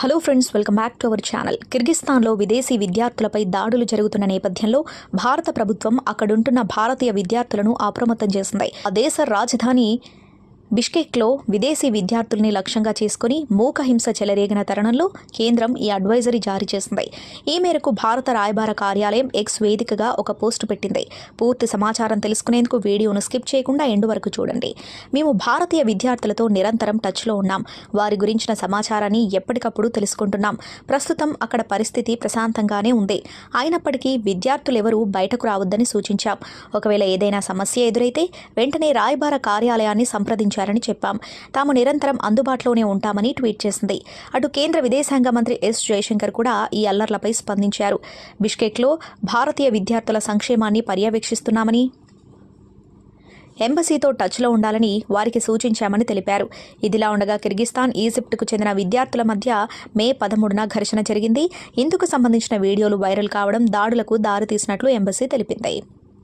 Hello friends welcome back to our channel. కిర్గిస్థాన్లో విదేశీ విద్యార్థులపై దాడులు జరుగుతున్న నేపథ్యంలో భారత ప్రభుత్వం అక్కడుంటున్న భారతీయ విద్యార్థులను అప్రమత్తం చేసింది. ఆ దేశ రాజధాని బిష్కెక్లో విదేశీ విద్యార్థుల్ని లక్ష్యంగా చేసుకుని మూకహింస చెలరేగిన తరుణంలో కేంద్రం ఈ అడ్వైజరీ జారీ చేసింది. ఈ మేరకు భారత రాయబార కార్యాలయం ఎక్స్ వేదికగా ఒక పోస్టు పెట్టింది. పూర్తి సమాచారం తెలుసుకునేందుకు వీడియోను స్కిప్ చేయకుండా ఎండు వరకు చూడండి. మేము భారతీయ విద్యార్థులతో నిరంతరం టచ్లో ఉన్నాం. వారి గురించిన సమాచారాన్ని ఎప్పటికప్పుడు తెలుసుకుంటున్నాం. ప్రస్తుతం అక్కడ పరిస్థితి ప్రశాంతంగానే ఉంది. అయినప్పటికీ విద్యార్థులెవరూ బయటకు రావద్దని సూచించాం. ఒకవేళ ఏదైనా సమస్య ఎదురైతే వెంటనే రాయబార కార్యాలయాన్ని సంప్రదించారు చేశారని చెప్పాం. తాము నిరంతరం అందుబాటులోనే ఉంటామని ట్వీట్ చేసింది. అటు కేంద్ర విదేశాంగ మంత్రి ఎస్ జయశంకర్ కూడా ఈ అల్లర్లపై స్పందించారు. బిష్కెక్లో భారతీయ విద్యార్థుల సంక్షేమాన్ని పర్యవేక్షిస్తున్నామని ఎంబసీతో టచ్లో ఉండాలని వారికి సూచించామని తెలిపారు. ఇదిలా ఉండగా కిర్గిస్తాన్ ఈజిప్ట్కు చెందిన విద్యార్థుల మధ్య మే పదమూడున ఘర్షణ జరిగింది. ఇందుకు సంబంధించిన వీడియోలు వైరల్ కావడం దాడులకు దారితీసినట్లు ఎంబసీ తెలిపింది.